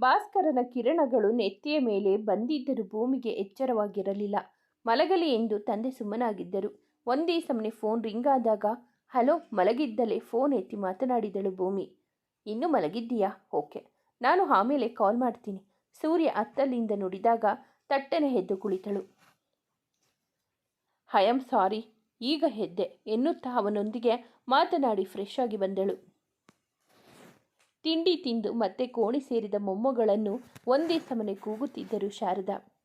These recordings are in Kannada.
ಭಾಸ್ಕರನ ಕಿರಣಗಳು ನೆತ್ತಿಯ ಮೇಲೆ ಬಂದಿದ್ದರೂ ಭೂಮಿಗೆ ಎಚ್ಚರವಾಗಿರಲಿಲ್ಲ. ಮಲಗಲಿ ಎಂದು ತಂದೆ ಸುಮ್ಮನಾಗಿದ್ದರು. ಒಂದೇ ಸಮನೆ ಫೋನ್ ರಿಂಗ್ ಆದಾಗ, ಹಲೋ, ಮಲಗಿದ್ದಲೇ ಫೋನ್ ಎತ್ತಿ ಮಾತನಾಡಿದಳು ಭೂಮಿ. ಇನ್ನೂ ಮಲಗಿದ್ದೀಯಾ? ಓಕೆ. ನಾನು ಆಮೇಲೆ ಕಾಲ್ ಮಾಡ್ತೀನಿ. ಸೂರ್ಯ ಅತ್ತಲಿಂದ ನುಡಿದಾಗ ತಟ್ಟನೆ ಎದ್ದು ಕುಳಿತಳು. I am sorry. ಈಗ ಹೆದ್ದೆ ಎನ್ನುತ್ತಾ ಅವನೊಂದಿಗೆ ಮಾತನಾಡಿ ಫ್ರೆಶ್ ಆಗಿ ಬಂದಳು. ತಿಂಡಿ ತಿಂದು ಮತ್ತೆ ಕೋಣೆ ಸೇರಿದ ಮೊಮ್ಮಗಳನ್ನು ಒಂದೇ ಸಮನೆ ಕೂಗುತ್ತಿದ್ದರು ಶಾರದಾ.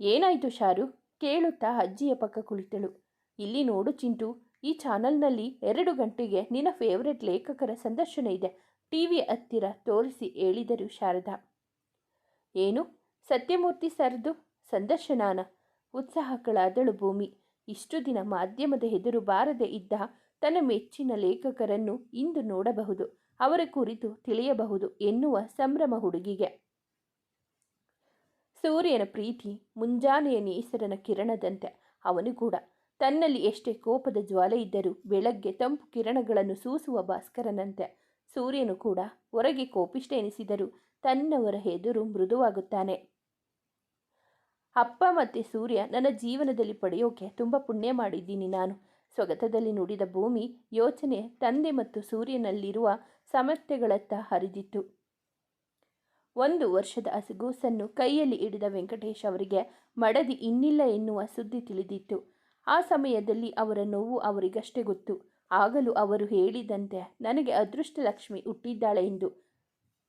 ಏನಾಯಿತು ಶಾರು? ಕೇಳುತ್ತಾ ಅಜ್ಜಿಯ ಪಕ್ಕ ಕುಳಿತಳು. ಇಲ್ಲಿ ನೋಡು ಚಿಂಟು, ಈ ಚಾನಲ್ನಲ್ಲಿ ಎರಡು ಗಂಟೆಗೆ ನಿನ್ನ ಫೇವರೆಟ್ ಲೇಖಕರ ಸಂದರ್ಶನ ಇದೆ. ಟಿವಿ ಹತ್ತಿರ ತೋರಿಸಿ ಹೇಳಿದರು ಶಾರದಾ. ಏನು? ಸತ್ಯಮೂರ್ತಿ ಸರ್ದು ಸಂದರ್ಶನಾನ? ಉತ್ಸಾಹಗಳಾದಳು ಭೂಮಿ. ಇಷ್ಟು ದಿನ ಮಾಧ್ಯಮದ ಎದುರು ಬಾರದೆ ಇದ್ದ ತನ್ನ ಮೆಚ್ಚಿನ ಲೇಖಕರನ್ನು ಇಂದು ನೋಡಬಹುದು. ಅವರ ಕುರಿತು ತಿಳಿಯಬಹುದು ಎನ್ನುವ ಸಂಭ್ರಮ ಹುಡುಗಿಗೆ. ಸೂರ್ಯನ ಪ್ರೀತಿ ಮುಂಜಾನೆಯ ನೇಸರನ ಕಿರಣದಂತೆ ಅವನು ಕೂಡ. ತನ್ನಲ್ಲಿ ಎಷ್ಟೇ ಕೋಪದ ಜ್ವಾಲೆ ಇದ್ದರೂ ಬೆಳಗ್ಗೆ ತಂಪು ಕಿರಣಗಳನ್ನು ಸೂಸುವ ಭಾಸ್ಕರನಂತೆ ಸೂರ್ಯನು ಕೂಡ ಹೊರಗೆ ಕೋಪಿಷ್ಟ ಎನಿಸಿದರೂ ತನ್ನವರ ಎದುರು ಮೃದುವಾಗುತ್ತಾನೆ. ಅಪ್ಪ ಮತ್ತೆ ಸೂರ್ಯ, ನನ್ನ ಜೀವನದಲ್ಲಿ ಪಡೆಯೋಕೆ ತುಂಬ ಪುಣ್ಯ ಮಾಡಿದ್ದೀನಿ ನಾನು. ಸ್ವಗತದಲ್ಲಿ ನುಡಿದ ಭೂಮಿ ಯೋಚನೆ, ತಂದೆ ಮತ್ತು ಸೂರ್ಯನಲ್ಲಿರುವ ಸಮರ್ಥ್ಯಗಳತ್ತ ಹರಿದಿತ್ತು. ಒಂದು ವರ್ಷದ ಹಸುಗೂಸನ್ನು ಕೈಯಲ್ಲಿ ಹಿಡಿದ ವೆಂಕಟೇಶ್ ಅವರಿಗೆ ಮಡದಿ ಇನ್ನಿಲ್ಲ ಎನ್ನುವ ಸುದ್ದಿ ತಿಳಿದಿತ್ತು. ಆ ಸಮಯದಲ್ಲಿ ಅವರ ನೋವು ಅವರಿಗಷ್ಟೇ ಗೊತ್ತು. ಆಗಲೂ ಅವರು ಹೇಳಿದಂತೆ ನನಗೆ ಅದೃಷ್ಟ ಲಕ್ಷ್ಮಿ ಹುಟ್ಟಿದ್ದಾಳೆ ಎಂದು.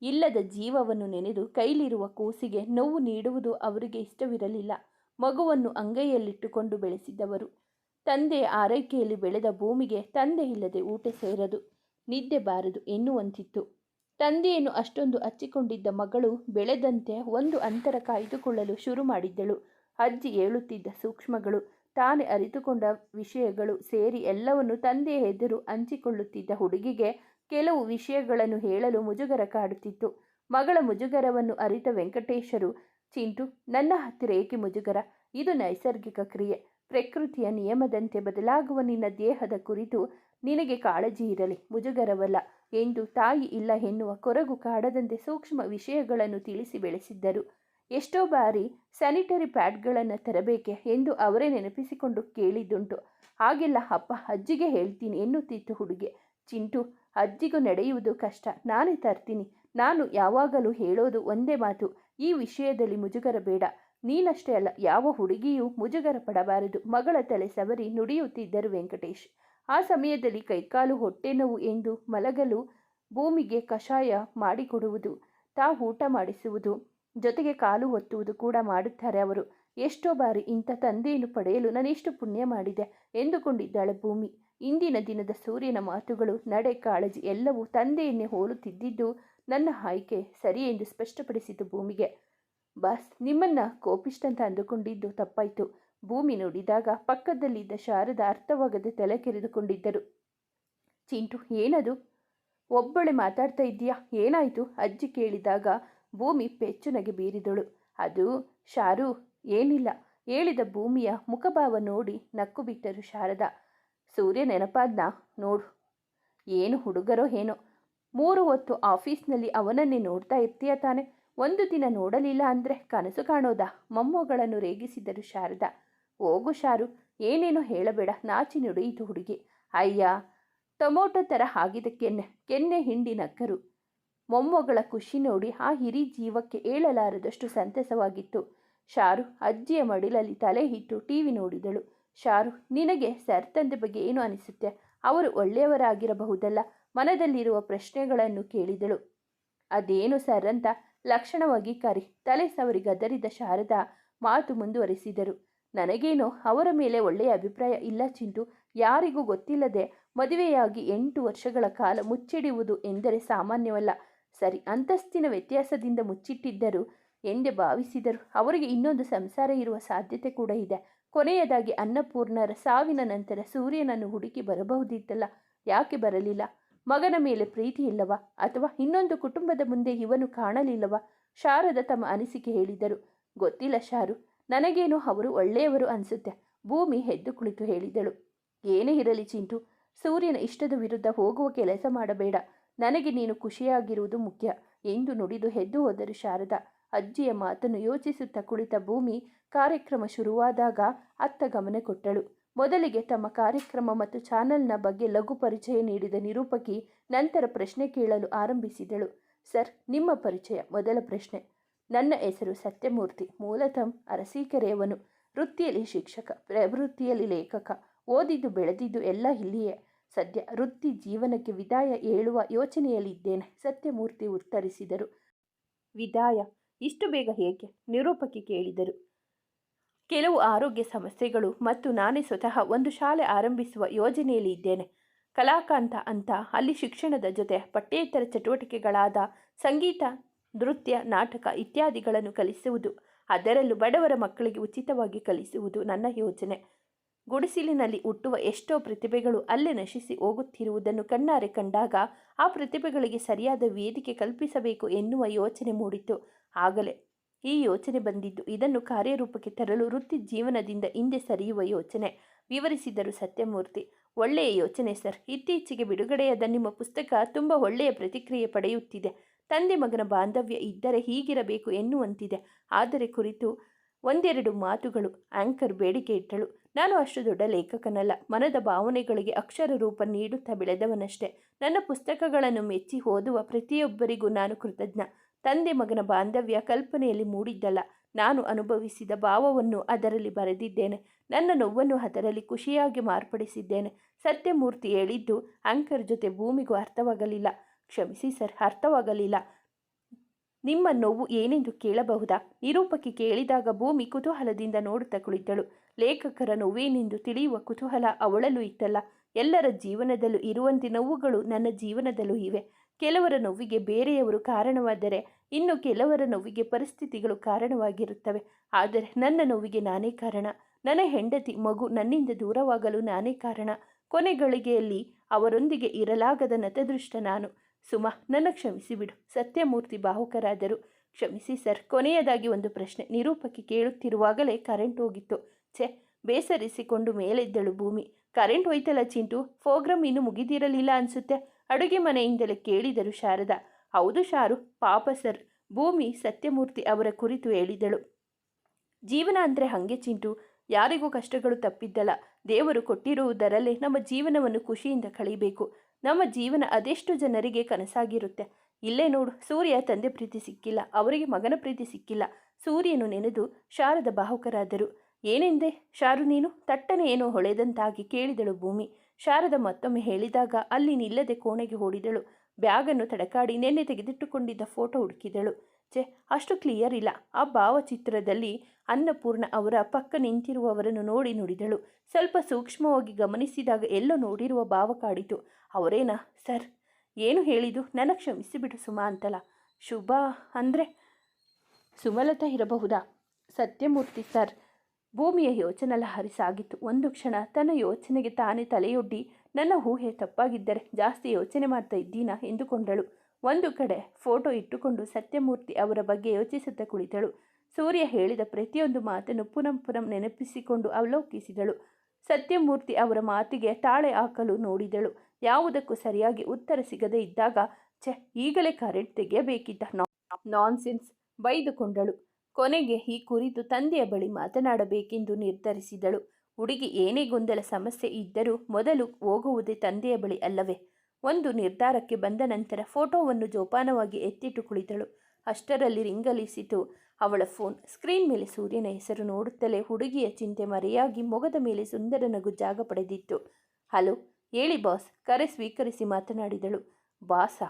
ಇಲ್ಲದ ಜೀವವನ್ನು ನೆನೆದು ಕೈಲಿರುವ ಕೂಸಿಗೆ ನೋವು ನೀಡುವುದು ಅವರಿಗೆ ಇಷ್ಟವಿರಲಿಲ್ಲ. ಮಗುವನ್ನು ಅಂಗೈಯಲ್ಲಿಟ್ಟುಕೊಂಡು ಬೆಳೆಸಿದ್ದವರು ತಂದೆಯ ಆರೈಕೆಯಲ್ಲಿ ಬೆಳೆದ ಭೂಮಿಗೆ ತಂದೆ ಇಲ್ಲದೆ ಊಟ ಸೇರದು. ನಿದ್ದೆ ಬಾರದು ಎನ್ನುವಂತಿತ್ತು. ತಂದೆಯನ್ನು ಅಷ್ಟೊಂದು ಹಚ್ಚಿಕೊಂಡಿದ್ದ ಮಗಳು ಬೆಳೆದಂತೆ ಒಂದು ಅಂತರ ಕಾಯ್ದುಕೊಳ್ಳಲು ಶುರು ಮಾಡಿದ್ದಳು. ಅಜ್ಜಿ ಹೇಳುತ್ತಿದ್ದ ಸೂಕ್ಷ್ಮಗಳು, ತಾನೇ ಅರಿತುಕೊಂಡ ವಿಷಯಗಳು ಸೇರಿ ಎಲ್ಲವನ್ನು ತಂದೆಯ ಎದುರು ಹಂಚಿಕೊಳ್ಳುತ್ತಿದ್ದ ಹುಡುಗಿಗೆ ಕೆಲವು ವಿಷಯಗಳನ್ನು ಹೇಳಲು ಮುಜುಗರ ಕಾಡುತ್ತಿತ್ತು. ಮಗಳ ಮುಜುಗರವನ್ನು ಅರಿತ ವೆಂಕಟೇಶರು, ಚಿಂಟು, ನನ್ನ ಹತ್ತಿರ ಏಕೆ ಮುಜುಗರ? ಇದು ನೈಸರ್ಗಿಕ ಕ್ರಿಯೆ. ಪ್ರಕೃತಿಯ ನಿಯಮದಂತೆ ಬದಲಾಗುವ ನಿನ್ನ ದೇಹದ ಕುರಿತು ನಿನಗೆ ಕಾಳಜಿ ಇರಲಿ, ಮುಜುಗರವಲ್ಲ ಎಂದು ತಾಯಿ ಇಲ್ಲ ಎನ್ನುವ ಕೊರಗು ಕಾಡದಂತೆ ಸೂಕ್ಷ್ಮ ವಿಷಯಗಳನ್ನು ತಿಳಿಸಿ ಬೆಳೆಸಿದ್ದರು. ಎಷ್ಟೋ ಬಾರಿ ಸ್ಯಾನಿಟರಿ ಪ್ಯಾಡ್ಗಳನ್ನು ತರಬೇಕೆ ಎಂದು ಅವರೇ ನೆನಪಿಸಿಕೊಂಡು ಕೇಳಿದ್ದುಂಟು. ಹಾಗೆಲ್ಲ ಅಪ್ಪ ಅಜ್ಜಿಗೆ ಹೇಳ್ತೀನಿ ಎನ್ನುತ್ತಿತ್ತು ಹುಡುಗಿ. ಚಿಂಟು, ಅಜ್ಜಿಗೂ ನಡೆಯುವುದು ಕಷ್ಟ, ನಾನೇ ತರ್ತೀನಿ. ನಾನು ಯಾವಾಗಲೂ ಹೇಳೋದು ಒಂದೇ ಮಾತು, ಈ ವಿಷಯದಲ್ಲಿ ಮುಜುಗರ ಬೇಡ. ನೀನಷ್ಟೇ ಅಲ್ಲ, ಯಾವ ಹುಡುಗಿಯೂ ಮುಜುಗರ ಪಡಬಾರದು. ಮಗಳ ತಲೆ ಸವರಿ ನುಡಿಯುತ್ತಿದ್ದರು ವೆಂಕಟೇಶ್. ಆ ಸಮಯದಲ್ಲಿ ಕೈಕಾಲು ಹೊಟ್ಟೆ ನೋವು ಎಂದು ಮಲಗಲು ಭೂಮಿಗೆ ಕಷಾಯ ಮಾಡಿಕೊಡುವುದು ತಾ ಊಟ ಮಾಡಿಸುವುದು, ಜೊತೆಗೆ ಕಾಲು ಒತ್ತುವುದು ಕೂಡ ಮಾಡುತ್ತಾರೆ ಅವರು. ಎಷ್ಟೋ ಬಾರಿ ಇಂಥ ತಂದೆಯನ್ನು ಪಡೆಯಲು ನಾನೆಷ್ಟು ಪುಣ್ಯ ಮಾಡಿದೆ ಎಂದುಕೊಂಡಿದ್ದಾಳೆ ಭೂಮಿ. ಇಂದಿನ ದಿನದ ಸೂರ್ಯನ ಮಾತುಗಳು, ನಡೆ, ಕಾಳಜಿ ಎಲ್ಲವೂ ತಂದೆಯನ್ನೇ ಹೋಲುತ್ತಿದ್ದಿದ್ದು ನನ್ನ ಆಯ್ಕೆ ಸರಿ ಎಂದು ಸ್ಪಷ್ಟಪಡಿಸಿತು ಭೂಮಿಗೆ. ಬಾಸ್, ನಿಮ್ಮನ್ನ ಕೋಪಿಷ್ಟಂತ ಅಂದುಕೊಂಡಿದ್ದು ತಪ್ಪಾಯಿತು. ಭೂಮಿ ನೋಡಿದಾಗ ಪಕ್ಕದಲ್ಲಿದ್ದ ಶಾರದ ಅರ್ಥವಾಗದೆ ತಲೆ ಕೆರೆದುಕೊಂಡಿದ್ದರು ಚಿಂಟು, ಏನದು? ಒಬ್ಬಳೆ ಮಾತಾಡ್ತಾ ಇದ್ದೀಯಾ? ಏನಾಯಿತು? ಅಜ್ಜಿ ಕೇಳಿದಾಗ ಭೂಮಿ ಪೆಚ್ಚುನಗೆ ಬೀರಿದಳು. ಅದು ಶಾರು, ಏನಿಲ್ಲ. ಹೇಳಿದ ಭೂಮಿಯ ಮುಖಭಾವ ನೋಡಿ ನಕ್ಕು ಬಿಟ್ಟರು ಶಾರದ. ಸೂರ್ಯ ನೆನಪಾದ್ನ? ನೋಡು. ಏನು ಹುಡುಗರೋ ಏನೋ. ಮೂರು ಹೊತ್ತು ಆಫೀಸ್ನಲ್ಲಿ ಅವನನ್ನೇ ನೋಡ್ತಾ ಇರ್ತೀಯ ತಾನೆ? ಒಂದು ದಿನ ನೋಡಲಿಲ್ಲ ಅಂದರೆ ಕನಸು ಕಾಣೋದಾ? ಮೊಮ್ಮಗಳನ್ನು ರೇಗಿಸಿದರು ಶಾರದಾ. ಹೋಗು ಶಾರು, ಏನೇನೋ ಹೇಳಬೇಡ, ನಾಚಿ ನುಡಿಯಿತು ಹುಡುಗಿ. ಅಯ್ಯ, ಟೊಮೊಟೊ ಥರ ಆಗಿದ ಕೆನ್ನೆ ಕೆನ್ನೆ ಹಿಂಡಿ ನಕ್ಕರು. ಮೊಮ್ಮಗಳ ಖುಷಿ ನೋಡಿ ಆ ಹಿರಿ ಜೀವಕ್ಕೆ ಏಳಲಾರದಷ್ಟು ಸಂತಸವಾಗಿತ್ತು. ಶಾರು ಅಜ್ಜಿಯ ಮಡಿಲಲ್ಲಿ ತಲೆ ಇಟ್ಟು ಟಿವಿ ನೋಡಿದಳು. ಶಾರು, ನಿನಗೆ ಸರ್ ತಂದೆ ಬಗ್ಗೆ ಏನು ಅನಿಸುತ್ತೆ? ಅವರು ಒಳ್ಳೆಯವರಾಗಿರಬಹುದಲ್ಲ? ಮನದಲ್ಲಿರುವ ಪ್ರಶ್ನೆಗಳನ್ನು ಕೇಳಿದಳು. ಅದೇನು ಸರ್ ಅಂತ ಲಕ್ಷಣವಾಗಿ ಕರಿ, ತಲೆ ಸವರಿ ಗದರಿದ ಶಾರದಾ ಮಾತು ಮುಂದುವರಿಸಿದರು. ನನಗೇನೋ ಅವರ ಮೇಲೆ ಒಳ್ಳೆಯ ಅಭಿಪ್ರಾಯ ಇಲ್ಲ ಚಿಂಟು. ಯಾರಿಗೂ ಗೊತ್ತಿಲ್ಲದೆ ಮದುವೆಯಾಗಿ ಎಂಟು ವರ್ಷಗಳ ಕಾಲ ಮುಚ್ಚಿಡುವುದು ಎಂದರೆ ಸಾಮಾನ್ಯವಲ್ಲ. ಸರಿ, ಅಂತಸ್ತಿನ ವ್ಯತ್ಯಾಸದಿಂದ ಮುಚ್ಚಿಟ್ಟಿದ್ದರು ಎಂದೇ ಭಾವಿಸಿದರು ಅವರಿಗೆ ಇನ್ನೊಂದು ಸಂಸಾರ ಇರುವ ಸಾಧ್ಯತೆ ಕೂಡ ಇದೆ. ಕೊನೆಯದಾಗಿ ಅನ್ನಪೂರ್ಣರ ಸಾವಿನ ನಂತರ ಸೂರ್ಯನನ್ನು ಹುಡುಕಿ ಬರಬಹುದಿತ್ತಲ್ಲ. ಯಾಕೆ ಬರಲಿಲ್ಲ? ಮಗನ ಮೇಲೆ ಪ್ರೀತಿ ಇಲ್ಲವಾ? ಅಥವಾ ಇನ್ನೊಂದು ಕುಟುಂಬದ ಮುಂದೆ ಇವನು ಕಾಣಲಿಲ್ಲವಾ? ಶಾರದ ತಮ್ಮ ಅನಿಸಿಕೆ ಹೇಳಿದರು. ಗೊತ್ತಿಲ್ಲ ಶಾರು. ನನಗೇನು ಅವರು ಒಳ್ಳೆಯವರು ಅನಿಸುತ್ತೆ? ಭೂಮಿ ಹೆದ್ದು ಕುಳಿತು ಹೇಳಿದಳು. ಏನೇ ಇರಲಿ ಚಿಂಟು, ಸೂರ್ಯನ ಇಷ್ಟದ ವಿರುದ್ಧ ಹೋಗುವ ಕೆಲಸ ಮಾಡಬೇಡ. ನನಗೆ ನೀನು ಖುಷಿಯಾಗಿರುವುದು ಮುಖ್ಯ. ಎಂದು ನುಡಿದು ಹೆದ್ದು ಹೋದರು ಶಾರದಾ. ಅಜ್ಜಿಯ ಮಾತನ್ನು ಯೋಚಿಸುತ್ತಾ ಕುಳಿತ ಭೂಮಿ ಕಾರ್ಯಕ್ರಮ ಶುರುವಾದಾಗ ಅತ್ತ ಗಮನ ಕೊಟ್ಟಳು. ಮೊದಲಿಗೆ ತಮ್ಮ ಕಾರ್ಯಕ್ರಮ ಮತ್ತು ಚಾನೆಲ್ನ ಬಗ್ಗೆ ಲಘು ಪರಿಚಯ ನೀಡಿದ ನಿರೂಪಕಿ ನಂತರ ಪ್ರಶ್ನೆ ಕೇಳಲು ಆರಂಭಿಸಿದಳು. ಸರ್, ನಿಮ್ಮ ಪರಿಚಯ, ಮೊದಲ ಪ್ರಶ್ನೆ. ನನ್ನ ಹೆಸರು ಸತ್ಯಮೂರ್ತಿ. ಮೂಲತಃ ಅರಸೀಕೆರೆಯವನು. ವೃತ್ತಿಯಲ್ಲಿ ಶಿಕ್ಷಕ, ಪ್ರವೃತ್ತಿಯಲ್ಲಿ ಲೇಖಕ, ಓದಿದ್ದು ಬೆಳೆದಿದ್ದು ಎಲ್ಲ ಇಲ್ಲಿಯೇ. ಸದ್ಯ ವೃತ್ತಿ ಜೀವನಕ್ಕೆ ವಿದಾಯ ಹೇಳುವ ಯೋಚನೆಯಲ್ಲಿದ್ದೇನೆ, ಸತ್ಯಮೂರ್ತಿ ಉತ್ತರಿಸಿದರು. ವಿದಾಯ. ಇಷ್ಟು ಬೇಗ ಹೇಗೆ? ನಿರೂಪಕಿ ಕೇಳಿದರು. ಕೆಲವು ಆರೋಗ್ಯ ಸಮಸ್ಯೆಗಳು ಮತ್ತು ನಾನೇ ಸ್ವತಃ ಒಂದು ಶಾಲೆ ಆರಂಭಿಸುವ ಯೋಜನೆಯಲ್ಲಿ ಇದ್ದೇನೆ. ಕಲಾಕಾಂತ ಅಂತ ಅಲ್ಲಿ ಶಿಕ್ಷಣದ ಜೊತೆ ಪಠ್ಯೇತರ ಚಟುವಟಿಕೆಗಳಾದ ಸಂಗೀತ ನೃತ್ಯ, ನಾಟಕ ಇತ್ಯಾದಿಗಳನ್ನು ಕಲಿಸುವುದು. ಅದರಲ್ಲೂ ಬಡವರ ಮಕ್ಕಳಿಗೆ ಉಚಿತವಾಗಿ ಕಲಿಸುವುದು ನನ್ನ ಯೋಜನೆ ಗುಡಿಸಿಲಿನಲ್ಲಿ ಹುಟ್ಟುವ ಎಷ್ಟೋ ಪ್ರತಿಭೆಗಳು ಅಲ್ಲೇ ನಶಿಸಿ ಹೋಗುತ್ತಿರುವುದನ್ನು ಕಣ್ಣಾರೆ ಕಂಡಾಗ ಆ ಪ್ರತಿಭೆಗಳಿಗೆ ಸರಿಯಾದ ವೇದಿಕೆ ಕಲ್ಪಿಸಬೇಕು ಎನ್ನುವ ಯೋಚನೆ ಮೂಡಿತು. ಆಗಲೇ ಈ ಯೋಚನೆ ಬಂದಿದ್ದು ಇದನ್ನು ಕಾರ್ಯರೂಪಕ್ಕೆ ತರಲು ವೃತ್ತಿ ಜೀವನದಿಂದ ಹಿಂದೆ ಸರಿಯುವ ಯೋಚನೆ. ವಿವರಿಸಿದರು ಸತ್ಯಮೂರ್ತಿ. ಒಳ್ಳೆಯ ಯೋಚನೆ ಸರ್. ಇತ್ತೀಚೆಗೆ ಬಿಡುಗಡೆಯಾದ ನಿಮ್ಮ ಪುಸ್ತಕ ತುಂಬ ಒಳ್ಳೆಯ ಪ್ರತಿಕ್ರಿಯೆ ಪಡೆಯುತ್ತಿದೆ. ತಂದೆ ಮಗನ ಬಾಂಧವ್ಯ ಇದ್ದರೆ ಹೀಗಿರಬೇಕು ಎನ್ನುವಂತಿದೆ. ಆದರೆ ಕುರಿತು ಒಂದೆರಡು ಮಾತುಗಳು. ಆಂಕರ್ ಬೇಡಿಕೆ ಇಟ್ಟಳು. ನಾನು ಅಷ್ಟು ದೊಡ್ಡ ಲೇಖಕನಲ್ಲ. ಮನದ ಭಾವನೆಗಳಿಗೆ ಅಕ್ಷರ ರೂಪ ನೀಡುತ್ತಾ ಬೆಳೆದವನಷ್ಟೇ. ನನ್ನ ಪುಸ್ತಕಗಳನ್ನು ಮೆಚ್ಚಿ ಓದುವ ಪ್ರತಿಯೊಬ್ಬರಿಗೂ ನಾನು ಕೃತಜ್ಞ. ತಂದೆ ಮಗನ ಬಾಂಧವ್ಯ ಕಲ್ಪನೆಯಲ್ಲಿ ಮೂಡಿದ್ದಲ್ಲ. ನಾನು ಅನುಭವಿಸಿದ ಭಾವವನ್ನು ಅದರಲ್ಲಿ ಬರೆದಿದ್ದೇನೆ. ನನ್ನ ನೋವನ್ನು ಅದರಲ್ಲಿ ಖುಷಿಯಾಗಿ ಮಾರ್ಪಡಿಸಿದ್ದೇನೆ. ಸತ್ಯಮೂರ್ತಿ ಹೇಳಿದ್ದು ಆಂಕರ್ ಜೊತೆ ಭೂಮಿಗೂ ಅರ್ಥವಾಗಲಿಲ್ಲ. ಕ್ಷಮಿಸಿ ಸರ್ ಅರ್ಥವಾಗಲಿಲ್ಲ. ನಿಮ್ಮ ನೋವು ಏನೆಂದು ಕೇಳಬಹುದಾ? ನಿರೂಪಕಿ ಕೇಳಿದಾಗ ಭೂಮಿ ಕುತೂಹಲದಿಂದ ನೋಡುತ್ತಾ ಕುಳಿತಳು. ಲೇಖಕರ ನೋವೇನೆಂದು ತಿಳಿಯುವ ಕುತೂಹಲ ಅವಳಲ್ಲೂ ಇತ್ತಲ್ಲ. ಎಲ್ಲರ ಜೀವನದಲ್ಲೂ ಇರುವಂತೆ ನೋವುಗಳು ನನ್ನ ಜೀವನದಲ್ಲೂ ಇವೆ. ಕೆಲವರ ನೋವಿಗೆ ಬೇರೆಯವರು ಕಾರಣವಾದರೆ, ಇನ್ನು ಕೆಲವರ ನೋವಿಗೆ ಪರಿಸ್ಥಿತಿಗಳು ಕಾರಣವಾಗಿರುತ್ತವೆ. ಆದರೆ ನನ್ನ ನೋವಿಗೆ ನಾನೇ ಕಾರಣ. ನನ್ನ ಹೆಂಡತಿ, ಮಗು ನನ್ನಿಂದ ದೂರವಾಗಲು ನಾನೇ ಕಾರಣ. ಕೊನೆಗಳಿಗೆಯಲ್ಲಿ ಅವರೊಂದಿಗೆ ಇರಲಾಗದ ನತದೃಷ್ಟ ನಾನು. ಸುಮಾ, ನನ್ನ ಕ್ಷಮಿಸಿ ಬಿಡು. ಸತ್ಯಮೂರ್ತಿ ಬಾಹುಕರಾದರು. ಕ್ಷಮಿಸಿ ಸರ್. ಕೊನೆಯದಾಗಿ ಒಂದು ಪ್ರಶ್ನೆ. ನಿರೂಪಕಿ ಕೇಳುತ್ತಿರುವಾಗಲೇ ಕರೆಂಟ್ ಹೋಗಿತ್ತು. ಛೆ, ಬೇಸರಿಸಿಕೊಂಡು ಮೇಲೆದ್ದಳು ಭೂಮಿ. ಕರೆಂಟ್ ಹೋಯ್ತಲ್ಲ ಚಿಂಟು? ಪ್ರೋಗ್ರಾಮ್ ಇನ್ನೂ ಮುಗಿದಿರಲಿಲ್ಲ ಅನಿಸುತ್ತೆ. ಅಡುಗೆ ಮನೆಯಿಂದಲೇ ಕೇಳಿದರು ಶಾರದಾ. ಹೌದು ಶಾರು, ಪಾಪ ಸರ್. ಭೂಮಿ, ಸತ್ಯಮೂರ್ತಿ ಅವರ ಕುರಿತು ಹೇಳಿದಳು. ಜೀವನ ಅಂದರೆ ಹಾಗೆ ಚಿಂಟು. ಯಾರಿಗೂ ಕಷ್ಟಗಳು ತಪ್ಪಿದ್ದಲ್ಲ. ದೇವರು ಕೊಟ್ಟಿರುವುದರಲ್ಲೇ ನಮ್ಮ ಜೀವನವನ್ನು ಖುಷಿಯಿಂದ ಕಳೀಬೇಕು. ನಮ್ಮ ಜೀವನ ಅದೆಷ್ಟು ಜನರಿಗೆ ಕನಸಾಗಿರುತ್ತೆ. ಇಲ್ಲೇ ನೋಡು, ಸೂರ್ಯ ತಂದೆ ಪ್ರೀತಿ ಸಿಕ್ಕಿಲ್ಲ, ಅವರಿಗೆ ಮಗನ ಪ್ರೀತಿ ಸಿಕ್ಕಿಲ್ಲ. ಸೂರ್ಯನು ನೆನೆದು ಶಾರದ ಬಾಹುಕರಾದರು. ಏನೆಂದೆ, ಶಾರು ನೀನು? ತಟ್ಟನೆ ಏನೋ ಹೊಳೆದಂತಾಗಿ ಕೇಳಿದಳು ಭೂಮಿ. ಶಾರದ ಮತ್ತೊಮ್ಮೆ ಹೇಳಿದಾಗ ಅಲ್ಲಿ ನಿಲ್ಲದೆ ಕೋಣೆಗೆ ಓಡಿದಳು. ಬ್ಯಾಗನ್ನು ತಡಕಾಡಿ ನೆನ್ನೆ ತೆಗೆದಿಟ್ಟುಕೊಂಡಿದ್ದ ಫೋಟೋ ಹುಡುಕಿದಳು. ಛೆ, ಅಷ್ಟು ಕ್ಲಿಯರ್ ಇಲ್ಲ. ಆ ಭಾವಚಿತ್ರದಲ್ಲಿ ಅನ್ನಪೂರ್ಣ ಅವರ ಪಕ್ಕ ನಿಂತಿರುವವರನ್ನು ನೋಡಿ ನುಡಿದಳು. ಸ್ವಲ್ಪ ಸೂಕ್ಷ್ಮವಾಗಿ ಗಮನಿಸಿದಾಗ ಎಲ್ಲೋ ನೋಡಿರುವ ಭಾವ ಕಾಡಿತು. ಅವರೇನಾ? ಸರ್, ಏನು ಹೇಳಿದು ನನ್ನ ಕ್ಷಮಿಸಿಬಿಡು ಸುಮಾ ಅಂತಲ್ಲ. ಶುಭ ಅಂದರೆ ಸುಮಲತಾ ಇರಬಹುದಾ? ಸತ್ಯಮೂರ್ತಿ ಸರ್, ಭೂಮಿಯ ಯೋಚನೆ ಹರಿಸಾಗಿತ್ತು. ಒಂದು ಕ್ಷಣ ತನ್ನ ಯೋಚನೆಗೆ ತಾನೇ ತಲೆಯೊಡ್ಡಿ, ನನ್ನ ಊಹೆ ತಪ್ಪಾಗಿದ್ದರೆ ಜಾಸ್ತಿ ಯೋಚನೆ ಮಾಡ್ತಾ ಇದ್ದೀನಾ ಎಂದುಕೊಂಡಳು. ಒಂದು ಕಡೆ ಫೋಟೋ ಇಟ್ಟುಕೊಂಡು ಸತ್ಯಮೂರ್ತಿ ಅವರ ಬಗ್ಗೆ ಯೋಚಿಸುತ್ತಾ ಕುಳಿತಳು. ಸೂರ್ಯ ಹೇಳಿದ ಪ್ರತಿಯೊಂದು ಮಾತನ್ನು ಪುನಃ ಪುನಃ ನೆನಪಿಸಿಕೊಂಡು ಅವಲೋಕಿಸಿದಳು. ಸತ್ಯಮೂರ್ತಿ ಅವರ ಮಾತಿಗೆ ತಾಳೆ ಹಾಕಲು ನೋಡಿದಳು. ಯಾವುದಕ್ಕೂ ಸರಿಯಾಗಿ ಉತ್ತರ ಸಿಗದೇ ಇದ್ದಾಗ, ಛೆ, ಈಗಲೇ ಕರೆಂಟ್ ತೆಗೆಯಬೇಕಿದ್ದ ನಾನ್ಸೆನ್ಸ್ ಬೈದುಕೊಂಡಳು ಕೊನೆಗೆ ಈ ಕುರಿತು ತಂದೆಯ ಬಳಿ ಮಾತನಾಡಬೇಕೆಂದು ನಿರ್ಧರಿಸಿದಳು. ಹುಡುಗಿ ಏನೇ ಗೊಂದಲ ಸಮಸ್ಯೆ ಇದ್ದರೂ ಮೊದಲು ಹೋಗುವುದೇ ತಂದೆಯ ಬಳಿ ಅಲ್ಲವೇ? ಒಂದು ನಿರ್ಧಾರಕ್ಕೆ ಬಂದ ನಂತರ ಫೋಟೋವನ್ನು ಜೋಪಾನವಾಗಿ ಎತ್ತಿಟ್ಟು ಕುಳಿತಳು. ಅಷ್ಟರಲ್ಲಿ ರಿಂಗಲಿಸಿತು. ಅವಳ ಫೋನ್ ಸ್ಕ್ರೀನ್ ಮೇಲೆ ಸೂರ್ಯನ ಹೆಸರು ನೋಡುತ್ತಲೇ ಹುಡುಗಿಯ ಚಿಂತೆ ಮರೆಯಾಗಿ ಮೊಗದ ಮೇಲೆ ಸುಂದರ ನಗು ಜಾಗ ಪಡೆದಿತ್ತು. ಹಲೋ ಹೇಳಿ ಬಾಸ್, ಕರೆ ಸ್ವೀಕರಿಸಿ ಮಾತನಾಡಿದಳು. ಬಾಸ?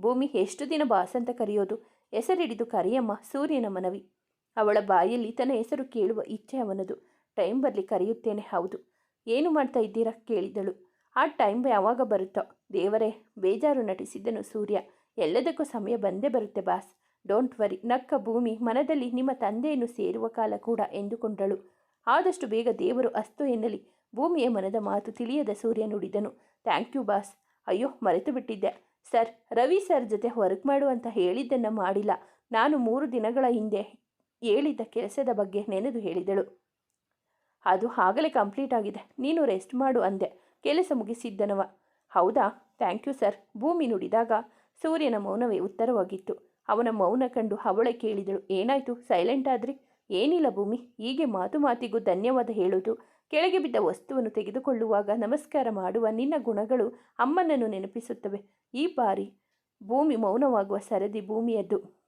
ಭೂಮಿ ಎಷ್ಟು ದಿನ ಬಾಸ್ ಅಂತ ಕರೆಯೋದು? ಹೆಸರಿಡಿದು ಕರೆಯಮ್ಮ, ಸೂರ್ಯನ ಮನವಿ. ಅವಳ ಬಾಯಲ್ಲಿ ತನ್ನ ಹೆಸರು ಕೇಳುವ ಇಚ್ಛೆ ಅವನದು. ಟೈಮ್ ಬರಲಿ ಕರೆಯುತ್ತೇನೆ, ಹೌದು. ಏನು ಮಾಡ್ತಾ ಇದ್ದೀರಾ? ಕೇಳಿದಳು. ಆ ಟೈಮ್ ಯಾವಾಗ ಬರುತ್ತೋ? ದೇವರೇ, ಬೇಜಾರು ನಟಿಸಿದ್ದನು ಸೂರ್ಯ. ಎಲ್ಲದಕ್ಕೂ ಸಮಯ ಬಂದೇ ಬರುತ್ತೆ ಬಾಸ್. ಡೋಂಟ್ ವರಿ, ನಕ್ಕ ಭೂಮಿ ಮನದಲ್ಲಿ ನಿಮ್ಮ ತಂದೆಯನ್ನು ಸೇರುವ ಕಾಲ ಕೂಡ ಎಂದುಕೊಂಡಳು. ಆದಷ್ಟು ಬೇಗ ದೇವರು ಅಸ್ತು ಎನ್ನಲಿ. ಭೂಮಿಯ ಮನದ ಮಾತು ತಿಳಿಯದ ಸೂರ್ಯ ನುಡಿದನು. Thank you boss. ಅಯ್ಯೋ, ಮರೆತು ಬಿಟ್ಟಿದ್ದೆ. ಸರ್, ರವಿ ಸರ್ ಜೊತೆ ವರ್ಕ್ ಮಾಡುವಂತ ಹೇಳಿದ್ದನ್ನು ಮಾಡಿಲ್ಲ. ನಾನು ಮೂರು ದಿನಗಳ ಹಿಂದೆ ಹೇಳಿದ್ದ ಕೆಲಸದ ಬಗ್ಗೆ ನೆನೆದು ಹೇಳಿದಳು. ಅದು ಆಗಲೇ ಕಂಪ್ಲೀಟ್ ಆಗಿದೆ. ನೀನು ರೆಸ್ಟ್ ಮಾಡು ಅಂದೆ. ಕೆಲಸ ಮುಗಿಸಿದ್ದನವ. ಹೌದಾ? Thank you sir. ಭೂಮಿ ನುಡಿದಾಗ ಸೂರ್ಯನ ಮೌನವೇ ಉತ್ತರವಾಗಿತ್ತು. ಅವನ ಮೌನ ಕಂಡು ಅವಳೆ ಕೇಳಿದಳು. ಏನಾಯ್ತು? ಸೈಲೆಂಟ್ ಆದ್ರಿ? ಏನಿಲ್ಲ ಭೂಮಿ. ಹೀಗೆ ಮಾತು ಮಾತಿಗೂ ಧನ್ಯವಾದ ಹೇಳುವುದು ಕೆಳಗೆ ಬಿದ್ದ ವಸ್ತುವನ್ನು ತೆಗೆದುಕೊಳ್ಳುವಾಗ ನಮಸ್ಕಾರ ಮಾಡುವ ನಿನ್ನ ಗುಣಗಳು ಅಮ್ಮನನ್ನು ನೆನಪಿಸುತ್ತವೆ. ಈ ಬಾರಿ ಭೂಮಿ ಮೌನವಾಗುವ ಸರದಿ ಭೂಮಿಯದ್ದು.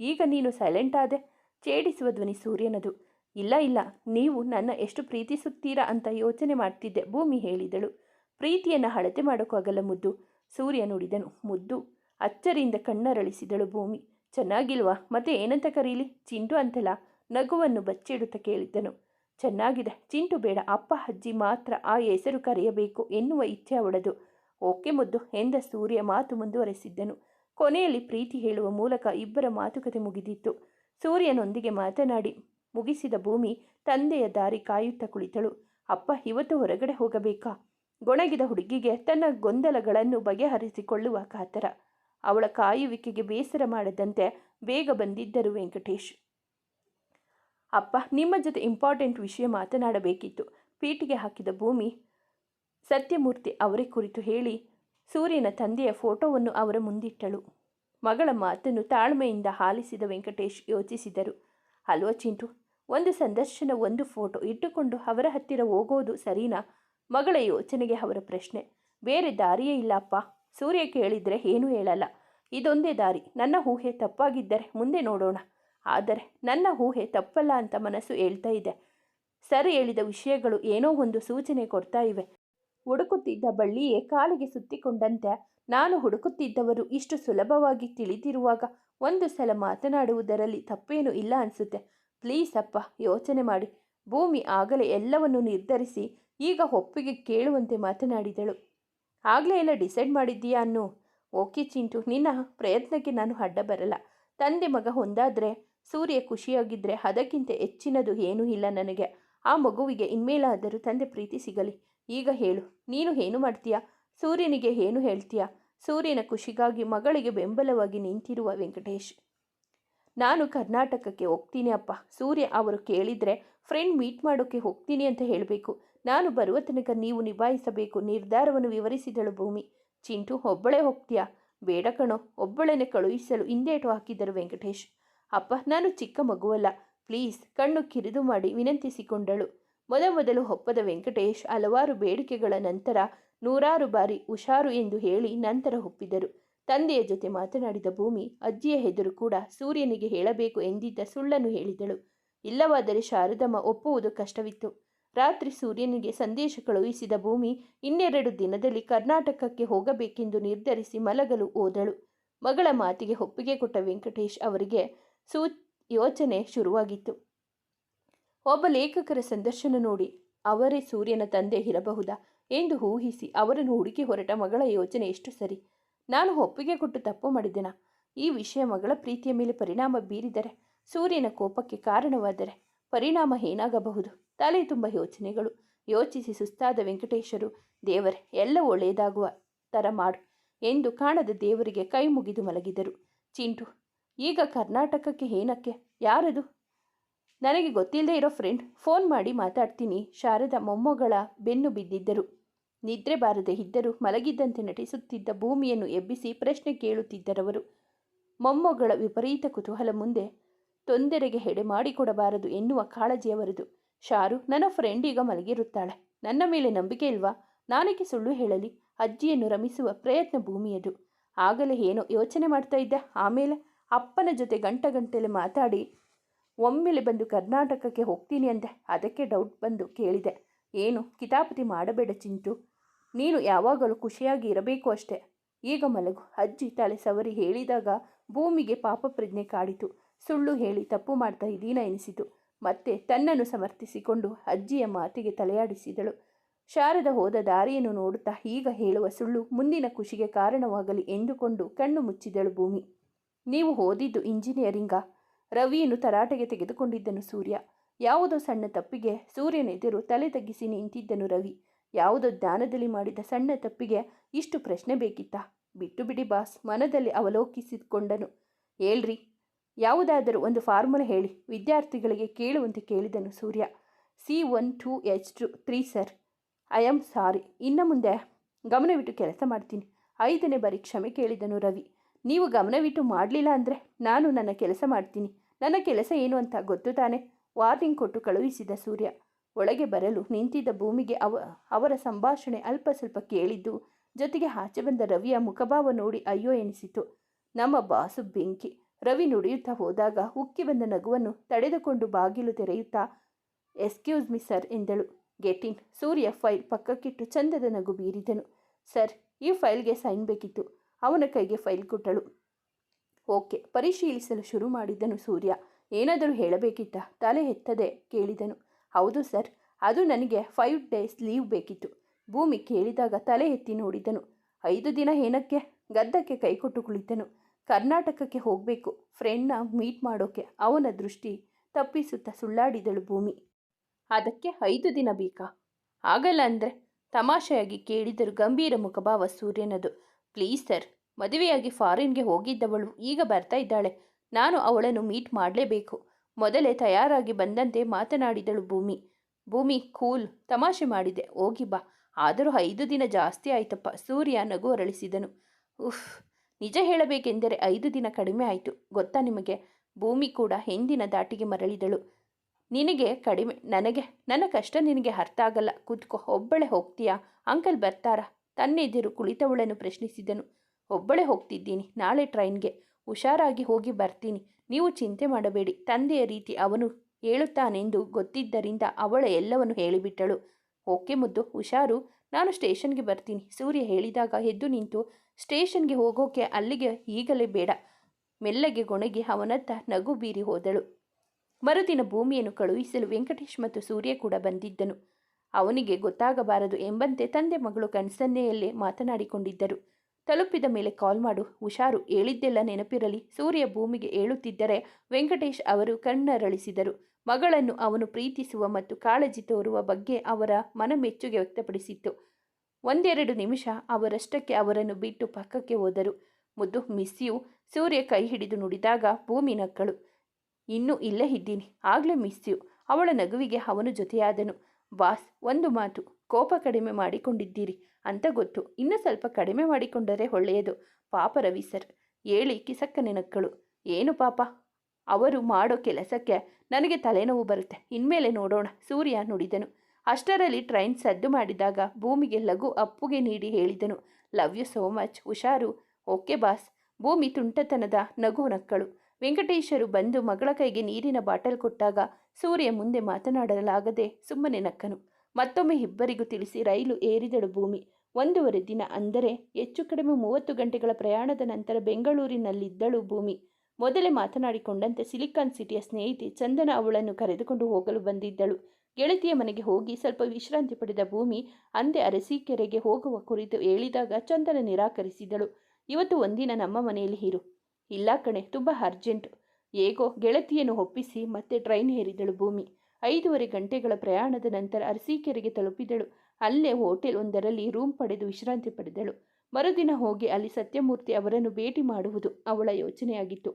ಈಗ ನೀನು ಸೈಲೆಂಟ್ ಆದೆ. ಛೇಡಿಸುವ ಧ್ವನಿ ಸೂರ್ಯನದು. ಇಲ್ಲ ಇಲ್ಲ, ನೀವು ನನ್ನ ಎಷ್ಟು ಪ್ರೀತಿಸುತ್ತೀರಾ ಅಂತ ಯೋಚನೆ ಮಾಡ್ತಿದ್ದೆ, ಭೂಮಿ ಹೇಳಿದಳು. ಪ್ರೀತಿಯನ್ನು ಹಳತೆ ಮಾಡೋಕ್ಕಾಗಲ್ಲ ಮುದ್ದು. ಸೂರ್ಯ ನುಡಿದನು. ಮುದ್ದು. ಅಚ್ಚರಿಯಿಂದ ಕಣ್ಣರಳಿಸಿದಳು ಭೂಮಿ. ಚೆನ್ನಾಗಿಲ್ವಾ? ಮತ್ತೆ ಏನಂತ ಕರೀಲಿ? ಚಿಂಟು ಅಂತಲ್ಲ, ನಗುವನ್ನು ಬಚ್ಚಿಡುತ್ತಾ ಕೇಳಿದ್ದನು. ಚೆನ್ನಾಗಿದೆ. ಚಿಂಟು ಬೇಡ. ಅಪ್ಪ, ಅಜ್ಜಿ ಮಾತ್ರ ಆ ಹೆಸರು ಕರೆಯಬೇಕು ಎನ್ನುವ ಇಚ್ಛೆ ಅವಳದು. ಓಕೆ ಮುದ್ದು ಎಂದ ಸೂರ್ಯ ಮಾತು ಮುಂದುವರೆಸಿದ್ದನು. ಕೊನೆಯಲ್ಲಿ ಪ್ರೀತಿ ಹೇಳುವ ಮೂಲಕ ಇಬ್ಬರ ಮಾತುಕತೆ ಮುಗಿದಿತ್ತು. ಸೂರ್ಯನೊಂದಿಗೆ ಮಾತನಾಡಿ ಮುಗಿಸಿದ ಭೂಮಿ ತಂದೆಯ ದಾರಿ ಕಾಯುತ್ತಾ ಕುಳಿತಳು. ಅಪ್ಪ, ಇವತ್ತು ಹೊರಗಡೆ ಹೋಗಬೇಕಾ? ಗೊಣಗಿದ ಹುಡುಗಿಗೆ ತನ್ನ ಗೊಂದಲಗಳನ್ನು ಬಗೆಹರಿಸಿಕೊಳ್ಳುವ ಕಾತರ ಅವಳ ಕಾಯುವಿಕೆಗೆ ಬೇಸರ ಮಾಡದಂತೆ ಬೇಗ ಬಂದಿದ್ದರು ವೆಂಕಟೇಶ್. ಅಪ್ಪ, ನಿಮ್ಮ ಜೊತೆ ಇಂಪಾರ್ಟೆಂಟ್ ವಿಷಯ ಮಾತನಾಡಬೇಕಿತ್ತು. ಪೀಟಿಗೆ ಹಾಕಿದ ಭೂಮಿ, ಸತ್ಯಮೂರ್ತಿ ಅವರೇ ಕುರಿತು ಹೇಳಿ, ಸೂರ್ಯನ ತಂದೆಯ ಫೋಟೋವನ್ನು ಅವರ ಮುಂದಿಟ್ಟಳು. ಮಗಳ ಮಾತನ್ನು ತಾಳ್ಮೆಯಿಂದ ಹಾಲಿಸಿದ ವೆಂಕಟೇಶ್ ಯೋಚಿಸಿದರು. ಅಲ್ವ ಚಿಂಟು, ಒಂದು ಸಂದರ್ಶನ, ಒಂದು ಫೋಟೋ ಇಟ್ಟುಕೊಂಡು ಅವರ ಹತ್ತಿರ ಹೋಗೋದು ಸರಿನಾ? ಮಗಳ ಯೋಚನೆಗೆ ಅವರ ಪ್ರಶ್ನೆ. ಬೇರೆ ದಾರಿಯೇ ಇಲ್ಲಪ್ಪ ಸೂರ್ಯ ಕೇಳಿದರೆ ಏನೂ ಹೇಳಲ್ಲ. ಇದೊಂದೇ ದಾರಿ. ನನ್ನ ಊಹೆ ತಪ್ಪಾಗಿದ್ದರೆ ಮುಂದೆ ನೋಡೋಣ. ಆದರೆ ನನ್ನ ಊಹೆ ತಪ್ಪಲ್ಲ ಅಂತ ಮನಸ್ಸು ಹೇಳ್ತಾ ಇದೆ. ಸರ್ ಹೇಳಿದ ವಿಷಯಗಳು ಏನೋ ಒಂದು ಸೂಚನೆ ಕೊಡ್ತಾ ಇವೆ. ಹುಡುಕುತ್ತಿದ್ದ ಬಳ್ಳಿಯೇ ಕಾಲಿಗೆ ಸುತ್ತಿಕೊಂಡಂತೆ ನಾನು ಹುಡುಕುತ್ತಿದ್ದವರು ಇಷ್ಟು ಸುಲಭವಾಗಿ ತಿಳಿದಿರುವಾಗ ಒಂದು ಸಲ ಮಾತನಾಡುವುದರಲ್ಲಿ ತಪ್ಪೇನೂ ಇಲ್ಲ ಅನಿಸುತ್ತೆ. ಪ್ಲೀಸ್ ಅಪ್ಪ, ಯೋಚನೆ ಮಾಡಿ. ಭೂಮಿ ಆಗಲೇ ಎಲ್ಲವನ್ನು ನಿರ್ಧರಿಸಿ ಈಗ ಒಪ್ಪಿಗೆ ಕೇಳುವಂತೆ ಮಾತನಾಡಿದಳು. ಆಗಲೇ ಎಲ್ಲ ಡಿಸೈಡ್ ಮಾಡಿದ್ದೀಯಾ ಅನ್ನು? ಓಕೆ ಚಿಂಟು, ನಿನ್ನ ಪ್ರಯತ್ನಕ್ಕೆ ನಾನು ಅಡ್ಡ ಬರಲ್ಲ. ತಂದೆ ಮಗ ಹೊಂದಾದ್ರೆ ಸೂರ್ಯ ಖುಷಿಯಾಗಿದ್ದರೆ ಅದಕ್ಕಿಂತ ಹೆಚ್ಚಿನದು ಏನೂ ಇಲ್ಲ ನನಗೆ. ಆ ಮಗುವಿಗೆ ಇನ್ಮೇಲಾದರೂ ತಂದೆ ಪ್ರೀತಿ ಸಿಗಲಿ. ಈಗ ಹೇಳು, ನೀನು ಏನು ಮಾಡ್ತೀಯಾ? ಸೂರ್ಯನಿಗೆ ಏನು ಹೇಳ್ತೀಯಾ? ಸೂರ್ಯನ ಖುಷಿಗಾಗಿ ಮಗಳಿಗೆ ಬೆಂಬಲವಾಗಿ ನಿಂತಿರುವ ವೆಂಕಟೇಶ್. ನಾನು ಕರ್ನಾಟಕಕ್ಕೆ ಹೋಗ್ತೀನಿ ಅಪ್ಪ. ಸೂರ್ಯ ಅವರು ಕೇಳಿದರೆ, ಫ್ರೆಂಡ್ ಮೀಟ್ ಮಾಡೋಕ್ಕೆ ಹೋಗ್ತೀನಿ ಅಂತ ಹೇಳಬೇಕು. ನಾನು ಬರುವ ತನಕ ನೀವು ನಿಭಾಯಿಸಬೇಕು. ನಿರ್ಧಾರವನ್ನು ವಿವರಿಸಿದಳು ಭೂಮಿ. ಚಿಂಟು, ಒಬ್ಬಳೇ ಹೋಗ್ತೀಯಾ? ಬೇಡ ಕಣೋ. ಒಬ್ಬಳನ್ನೇ ಕಳುಹಿಸಲು ಹಿಂದೇಟು ಹಾಕಿದರು ವೆಂಕಟೇಶ್. ಅಪ್ಪ, ನಾನು ಚಿಕ್ಕ ಮಗುವಲ್ಲ. ಪ್ಲೀಸ್, ಕಣ್ಣು ಕಿರಿದು ಮಾಡಿ ವಿನಂತಿಸಿಕೊಂಡಳು. ಮೊದಮೊದಲು ಹೊಪ್ಪದ ವೆಂಕಟೇಶ್ ಹಲವಾರು ಬೇಡಿಕೆಗಳ ನಂತರ ನೂರಾರು ಬಾರಿ ಹುಷಾರು ಎಂದು ಹೇಳಿ ನಂತರ ಒಪ್ಪಿದರು. ತಂದೆಯ ಜೊತೆ ಮಾತನಾಡಿದ ಭೂಮಿ, ಅಜ್ಜಿಯ ಹೆದರು ಕೂಡ ಸೂರ್ಯನಿಗೆ ಹೇಳಬೇಕು ಎಂದಿದ್ದ ಸುಳ್ಳನ್ನು ಹೇಳಿದಳು. ಇಲ್ಲವಾದರೆ ಶಾರದಮ್ಮ ಒಪ್ಪುವುದು ಕಷ್ಟವಿತ್ತು. ರಾತ್ರಿ ಸೂರ್ಯನಿಗೆ ಸಂದೇಶ ಕಳುಹಿಸಿದ ಭೂಮಿ, ಇನ್ನೆರಡು ದಿನದಲ್ಲಿ ಕರ್ನಾಟಕಕ್ಕೆ ಹೋಗಬೇಕೆಂದು ನಿರ್ಧರಿಸಿ ಮಲಗಲು ಹೋದಳು. ಮಗಳ ಮಾತಿಗೆ ಒಪ್ಪಿಗೆ ಕೊಟ್ಟ ವೆಂಕಟೇಶ್ ಅವರಿಗೆ ಸೂ ಯೋಚನೆ ಶುರುವಾಗಿತ್ತು. ಒಬ್ಬ ಲೇಖಕರ ಸಂದರ್ಶನ ನೋಡಿ, ಅವರೇ ಸೂರ್ಯನ ತಂದೆ ಇರಬಹುದಾ ಎಂದು ಊಹಿಸಿ ಅವರನ್ನು ಹುಡುಕಿ ಹೊರಟ ಮಗಳ ಯೋಚನೆ ಎಷ್ಟು ಸರಿ. ನಾನು ಒಪ್ಪಿಗೆ ಕೊಟ್ಟು ತಪ್ಪು ಮಾಡಿದೆನಾ? ಈ ವಿಷಯ ಮಗಳ ಪ್ರೀತಿಯ ಮೇಲೆ ಪರಿಣಾಮ ಬೀರಿದರೆ, ಸೂರ್ಯನ ಕೋಪಕ್ಕೆ ಕಾರಣವಾದರೆ ಪರಿಣಾಮ ಏನಾಗಬಹುದು? ತಲೆ ತುಂಬ ಯೋಚನೆಗಳು. ಯೋಚಿಸಿ ಸುಸ್ತಾದ ವೆಂಕಟೇಶರು, ದೇವರೇ, ಎಲ್ಲ ಒಳ್ಳೆಯದಾಗುವ ಥರ ಮಾಡು ಎಂದು ಕಾಣದ ದೇವರಿಗೆ ಕೈ ಮುಗಿದು ಮಲಗಿದರು. ಚಿಂಟು ಈಗ ಕರ್ನಾಟಕಕ್ಕೆ ಏನಕ್ಕೆ? ಯಾರದು? ನನಗೆ ಗೊತ್ತಿಲ್ಲದೆ ಇರೋ ಫ್ರೆಂಡ್ ಫೋನ್ ಮಾಡಿ ಮಾತಾಡ್ತೀನಿ. ಶಾರದ ಮೊಮ್ಮಗಳ ಬೆನ್ನು ಬಿದ್ದಿದ್ದರು. ನಿದ್ರೆ ಬಾರದೆ ಇದ್ದರೂ ಮಲಗಿದ್ದಂತೆ ನಟಿಸುತ್ತಿದ್ದ ಭೂಮಿಯನ್ನು ಎಬ್ಬಿಸಿ ಪ್ರಶ್ನೆ ಕೇಳುತ್ತಿದ್ದರವರು. ಮೊಮ್ಮಗಳ ವಿಪರೀತ ಕುತೂಹಲ ಮುಂದೆ ತೊಂದರೆಗೆ ಹೆಡೆ ಮಾಡಿಕೊಡಬಾರದು ಎನ್ನುವ ಕಾಳಜಿಯವರದು ಶಾರು, ನನ್ನ ಫ್ರೆಂಡ್ ಈಗ ಮಲಗಿರುತ್ತಾಳೆ. ನನ್ನ ಮೇಲೆ ನಂಬಿಕೆ ಇಲ್ವಾ? ನಾನೇಕೆ ಸುಳ್ಳು ಹೇಳಲಿ? ಅಜ್ಜಿಯನ್ನು ರಮಿಸುವ ಪ್ರಯತ್ನ ಭೂಮಿಯದು. ಆಗಲೇ ಏನೋ ಯೋಚನೆ ಮಾಡ್ತಾ ಇದ್ದ. ಆಮೇಲೆ? ಅಪ್ಪನ ಜೊತೆ ಗಂಟ ಗಂಟೆಲೆ ಮಾತಾಡಿ, ಒಮ್ಮೆಲೆ ಬಂದು ಕರ್ನಾಟಕಕ್ಕೆ ಹೋಗ್ತೀನಿ ಅಂದೆ. ಅದಕ್ಕೆ ಡೌಟ್ ಬಂದು ಕೇಳಿದೆ. ಏನು? ಕಿತಾಪತಿ ಮಾಡಬೇಡ ಚಿಂತು ನೀನು ಯಾವಾಗಲೂ ಖುಷಿಯಾಗಿ ಇರಬೇಕು ಅಷ್ಟೆ. ಈಗ ಮಲಗು ಅಜ್ಜಿ ತಲೆ ಸವರಿ ಹೇಳಿದಾಗ ಭೂಮಿಗೆ ಪಾಪ ಪ್ರಜ್ಞೆ ಕಾಡಿತು. ಸುಳ್ಳು ಹೇಳಿ ತಪ್ಪು ಮಾಡ್ತಾ ಇದೀನ ಎನಿಸಿತು. ಮತ್ತೆ ತನ್ನನ್ನು ಸಮರ್ಥಿಸಿಕೊಂಡು ಅಜ್ಜಿಯ ಮಾತಿಗೆ ತಲೆಯಾಡಿಸಿದಳು. ಶಾರದ ಹೋದ ದಾರಿಯನ್ನು ನೋಡುತ್ತಾ ಈಗ ಹೇಳುವ ಸುಳ್ಳು ಮುಂದಿನ ಖುಷಿಗೆ ಕಾರಣವಾಗಲಿ ಎಂದುಕೊಂಡು ಕಣ್ಣು ಮುಚ್ಚಿದಳು ಭೂಮಿ. ನೀವು ಓದಿದ್ದು ಇಂಜಿನಿಯರಿಂಗಾ? ರವಿಯನ್ನು ತರಾಟೆಗೆ ತೆಗೆದುಕೊಂಡಿದ್ದನು ಸೂರ್ಯ. ಯಾವುದೋ ಸಣ್ಣ ತಪ್ಪಿಗೆ ಸೂರ್ಯನೆದುರು ತಲೆ ತಗ್ಗಿಸಿ ನಿಂತಿದ್ದನು ರವಿ. ಯಾವುದೋ ಜ್ಞಾನದಲ್ಲಿ ಮಾಡಿದ ಸಣ್ಣ ತಪ್ಪಿಗೆ ಇಷ್ಟು ಪ್ರಶ್ನೆ ಬೇಕಿತ್ತ? ಬಿಟ್ಟು ಬಿಡಿ ಬಾಸ್, ಮನದಲ್ಲಿ ಅವಲೋಕಿಸಿಕೊಂಡನು. ಹೇಳ್ರಿ. ಯಾವುದಾದರೂ ಒಂದು ಫಾರ್ಮುಲಾ ಹೇಳಿ, ವಿದ್ಯಾರ್ಥಿಗಳಿಗೆ ಕೇಳುವಂತೆ ಕೇಳಿದನು Surya. C one two H two three sir. I am sorry. ಇನ್ನು ಮುಂದೆ ಗಮನವಿಟ್ಟು ಕೆಲಸ ಮಾಡ್ತೀನಿ. ಐದನೇ ಬಾರಿ ಕ್ಷಮೆ ಕೇಳಿದನು ರವಿ. ನೀವು ಗಮನವಿಟ್ಟು ಮಾಡಲಿಲ್ಲ ಅಂದರೆ ನಾನು ನನ್ನ ಕೆಲಸ ಮಾಡ್ತೀನಿ. ನನ್ನ ಕೆಲಸ ಏನು ಅಂತ ಗೊತ್ತು ತಾನೆ? ವಾರ್ನಿಂಗ್ ಕೊಟ್ಟು ಕಳುಹಿಸಿದ ಸೂರ್ಯ. ಒಳಗೆ ಬರಲು ನಿಂತಿದ್ದ ಭೂಮಿಗೆ ಅವ, ಅವರ ಸಂಭಾಷಣೆ ಅಲ್ಪ ಸ್ವಲ್ಪ ಕೇಳಿದ್ದು. ಜೊತೆಗೆ ಆಚೆ ಬಂದ ರವಿಯ ಮುಖಭಾವ ನೋಡಿ ಅಯ್ಯೋ ಎನಿಸಿತು. ನಮ್ಮ ಬಾಸು ಬೆಂಕಿ. ರವಿ ನುಡಿಯುತ್ತಾ ಹೋದಾಗ ಉಕ್ಕಿ ಬಂದ ನಗುವನ್ನು ತಡೆದುಕೊಂಡು ಬಾಗಿಲು ತೆರೆಯುತ್ತಾ, ಎಸ್ಕ್ಯೂಸ್ ಮಿ ಸರ್ ಎಂದಳು. ಗೆಟಿನ್ ಸೂರ್ಯ ಫೈಲ್ ಪಕ್ಕಕ್ಕಿಟ್ಟು ಚಂದದ ನಗು ಬೀರಿದನು. ಸರ್, ಈ ಫೈಲ್ಗೆ ಸೈನ್ ಬೇಕಿತ್ತು. ಅವನ ಕೈಗೆ ಫೈಲ್ ಕೊಟ್ಟಳು. ಓಕೆ, ಪರಿಶೀಲಿಸಲು ಶುರು ಮಾಡಿದ್ದನು ಸೂರ್ಯ. ಏನಾದರೂ ಹೇಳಬೇಕಿತ್ತ? ತಲೆ ಎತ್ತದೆ, ಕೇಳಿದನು. ಹೌದು ಸರ್, ಅದು ನನಗೆ ಫೈವ್ ಡೇಸ್ ಲೀವ್ ಬೇಕಿತ್ತು. ಭೂಮಿ ಕೇಳಿದಾಗ ತಲೆ ಎತ್ತಿ ನೋಡಿದನು. ಐದು ದಿನ ಏನಕ್ಕೆ? ಗದ್ದಕ್ಕೆ ಕೈಕೊಟ್ಟು ಕುಳಿತನು. ಕರ್ನಾಟಕಕ್ಕೆ ಹೋಗಬೇಕು, ಫ್ರೆಂಡ್ನ ಮೀಟ್ ಮಾಡೋಕೆ. ಅವನ ದೃಷ್ಟಿ ತಪ್ಪಿಸುತ್ತಾ ಸುಳ್ಳಾಡಿದಳು ಭೂಮಿ. ಅದಕ್ಕೆ ಐದು ದಿನ ಬೇಕಾ? ಆಗಲ್ಲ ಅಂದರೆ ತಮಾಷೆಯಾಗಿ ಕೇಳಿದರು ಗಂಭೀರ ಮುಖಭಾವ ಸೂರ್ಯನದು. ಪ್ಲೀಸ್ ಸರ್, ಮದುವೆಯಾಗಿ ಫಾರಿನ್ಗೆ ಹೋಗಿದ್ದವಳು ಈಗ ಬರ್ತಾ ಇದ್ದಾಳೆ. ನಾನು ಅವಳನ್ನು ಮೀಟ್ ಮಾಡಲೇಬೇಕು. ಮೊದಲೇ ತಯಾರಾಗಿ ಬಂದಂತೆ ಮಾತನಾಡಿದಳು ಭೂಮಿ. ಭೂಮಿ, ಕೂಲ್, ತಮಾಷೆ ಮಾಡಿದೆ, ಹೋಗಿ ಬಾ. ಆದರೂ ಐದು ದಿನ ಜಾಸ್ತಿ ಆಯ್ತಪ್ಪ, ಸೂರ್ಯ ನಗು ಅರಳಿಸಿದನು. ಉಫ್, ನಿಜ ಹೇಳಬೇಕೆಂದರೆ ಐದು ದಿನ ಕಡಿಮೆ ಆಯಿತು, ಗೊತ್ತಾ ನಿಮಗೆ? ಭೂಮಿ ಕೂಡ ಹಿಂದಿನ ದಾಟಿಗೆ ಮರಳಿದಳು. ನಿನಗೆ ಕಡಿಮೆ, ನನಗೆ, ನನ್ನ ಕಷ್ಟ ನಿನಗೆ ಅರ್ಥ ಆಗಲ್ಲ. ಕೂತ್ಕೋ, ಒಬ್ಬಳೆ ಹೋಗ್ತೀಯಾ? ಅಂಕಲ್ ಬರ್ತಾರಾ? ತನ್ನೆದಿರು ಕುಳಿತವಳನ್ನು ಪ್ರಶ್ನಿಸಿದನು. ಒಬ್ಬಳೇ ಹೋಗ್ತಿದ್ದೀನಿ, ನಾಳೆ ಟ್ರೈನ್ಗೆ. ಹುಷಾರಾಗಿ ಹೋಗಿ ಬರ್ತೀನಿ. ನೀವು ಚಿಂತೆ ಮಾಡಬೇಡಿ. ತಂದೆಯ ರೀತಿ ಅವನು ಹೇಳುತ್ತಾನೆಂದು ಗೊತ್ತಿದ್ದರಿಂದ ಅವಳ ಎಲ್ಲವನ್ನು ಹೇಳಿಬಿಟ್ಟಳು. ಓಕೆ ಮುದ್ದು, ಹುಷಾರು. ನಾನು ಸ್ಟೇಷನ್ಗೆ ಬರ್ತೀನಿ. ಸೂರ್ಯ ಹೇಳಿದಾಗ ಎದ್ದು ನಿಂತು, ಸ್ಟೇಷನ್ಗೆ ಹೋಗೋಕೆ ಅಲ್ಲಿಗೆ ಈಗಲೇ ಬೇಡ. ಮೆಲ್ಲಗೆ ಗೊಣಗಿ ಅವನತ್ತ ನಗು ಬೀರಿ ಹೋದಳು. ಮರುದಿನ ಭೂಮಿಯನ್ನು ಕಳುಹಿಸಲು ವೆಂಕಟೇಶ್ ಮತ್ತು ಸೂರ್ಯ ಕೂಡ ಬಂದಿದ್ದನು. ಅವನಿಗೆ ಗೊತ್ತಾಗಬಾರದು ಎಂಬಂತೆ ತಂದೆ ಮಗಳು ಕಣ್ಸನ್ನೆಯಲ್ಲೇ ಮಾತನಾಡಿಕೊಂಡಿದ್ದರು. ತಲುಪಿದ ಮೇಲೆ ಕಾಲ್ ಮಾಡು. ಹುಷಾರು. ಹೇಳಿದ್ದೆಲ್ಲ ನೆನಪಿರಲಿ. ಸೂರ್ಯ ಭೂಮಿಗೆ ಏಳುತ್ತಿದ್ದರೆ ವೆಂಕಟೇಶ್ ಅವರು ಕಣ್ಣರಳಿಸಿದರು. ಮಗಳನ್ನು ಅವನು ಪ್ರೀತಿಸುವ ಮತ್ತು ಕಾಳಜಿ ತೋರುವ ಬಗ್ಗೆ ಅವರ ಮನಮೆಚ್ಚುಗೆ ವ್ಯಕ್ತಪಡಿಸಿತ್ತು. ಒಂದೆರಡು ನಿಮಿಷ ಅವರಷ್ಟಕ್ಕೆ ಅವರನ್ನು ಬಿಟ್ಟು ಪಕ್ಕಕ್ಕೆ ಹೋದರು. ಮುದ್ದು ಮಿಸ್ಸಿಯು ಸೂರ್ಯ ಕೈ ಹಿಡಿದು ನುಡಿದಾಗ ಭೂಮಿ ನಕ್ಕಳು. ಇನ್ನೂ ಇಲ್ಲೇ ಇದ್ದೀನಿ. ಆಗಲೇ ಮಿಸ್ಸಿಯು ಅವಳ ನಗುವಿಗೆ ಅವನು ಜೊತೆಯಾದನು. ಬಾಸ್, ಒಂದು ಮಾತು, ಕೋಪ ಕಡಿಮೆ ಮಾಡಿಕೊಂಡಿದ್ದೀರಿ. ಅಂತ ಗೊತ್ತು. ಇನ್ನು ಸ್ವಲ್ಪ ಕಡಿಮೆ ಮಾಡಿಕೊಂಡರೆ ಒಳ್ಳೆಯದು. ಪಾಪ ರವಿ ಸರ್, ಹೇಳಿ ಕಿಸಕ್ಕನೆ ನಕ್ಕಳು ಏನು ಪಾಪ? ಅವರು ಮಾಡೋ ಕೆಲಸಕ್ಕೆ ನನಗೆ ತಲೆನೋವು ಬರುತ್ತೆ. ಇನ್ಮೇಲೆ ನೋಡೋಣ. ಸೂರ್ಯ ನುಡಿದನು. ಅಷ್ಟರಲ್ಲಿ ಟ್ರೈನ್ ಸದ್ದು ಮಾಡಿದಾಗ ಭೂಮಿಗೆ ಲಘು ಅಪ್ಪುಗೆ ನೀಡಿ ಹೇಳಿದನು. Love you so much. ಹುಷಾರು. Okay boss. ಭೂಮಿ ತುಂಟತನದ ನಗು ನಕ್ಕಳು ವೆಂಕಟೇಶರು ಬಂದು ಮಗಳ ಕೈಗೆ ನೀರಿನ ಬಾಟಲ್ ಕೊಟ್ಟಾಗ ಸೂರ್ಯ ಮುಂದೆ ಮಾತನಾಡಲಾಗದೆ ಸುಮ್ಮನೆ ನಕ್ಕನು. ಮತ್ತೊಮ್ಮೆ ಇಬ್ಬರಿಗೂ ತಿಳಿಸಿ ರೈಲು ಏರಿದಳು ಭೂಮಿ. ಒಂದೂವರೆ ದಿನ ಅಂದರೆ ಹೆಚ್ಚು ಕಡಿಮೆ ಮೂವತ್ತು ಗಂಟೆಗಳ ಪ್ರಯಾಣದ ನಂತರ ಬೆಂಗಳೂರಿನಲ್ಲಿದ್ದಳು ಭೂಮಿ. ಮೊದಲೇ ಮಾತನಾಡಿಕೊಂಡಂತೆ ಸಿಲಿಕಾನ್ ಸಿಟಿಯ ಸ್ನೇಹಿತೆ ಚಂದನ ಅವಳನ್ನು ಕರೆದುಕೊಂಡು ಹೋಗಲು ಬಂದಿದ್ದಳು. ಗೆಳತಿಯ ಮನೆಗೆ ಹೋಗಿ ಸ್ವಲ್ಪ ವಿಶ್ರಾಂತಿ ಪಡೆದ ಭೂಮಿ ಅಂದೆ ಅರಸೀಕೆರೆಗೆ ಹೋಗುವ ಕುರಿತು ಹೇಳಿದಾಗ ಚಂದನ ನಿರಾಕರಿಸಿದಳು. ಇವತ್ತು ಒಂದಿನ ನಮ್ಮ ಮನೆಯಲ್ಲಿ ಇರು. ಇಲ್ಲ ಕಣೆ, ತುಂಬ ಅರ್ಜೆಂಟ್. ಹೇಗೋ ಗೆಳತಿಯನ್ನು ಒಪ್ಪಿಸಿ ಮತ್ತೆ ಟ್ರೈನ್ ಏರಿದಳು ಭೂಮಿ. ಐದೂವರೆ ಗಂಟೆಗಳ ಪ್ರಯಾಣದ ನಂತರ ಅರಸೀಕೆರೆಗೆ ತಲುಪಿದಳು. ಅಲ್ಲೇ ಹೋಟೆಲ್ ಒಂದರಲ್ಲಿ ರೂಮ್ ಪಡೆದು ವಿಶ್ರಾಂತಿ ಪಡೆದಳು. ಮರುದಿನ ಹೋಗಿ ಅಲ್ಲಿ ಸತ್ಯಮೂರ್ತಿ ಅವರನ್ನು ಭೇಟಿ ಮಾಡುವುದು ಅವಳ ಯೋಚನೆಯಾಗಿತ್ತು.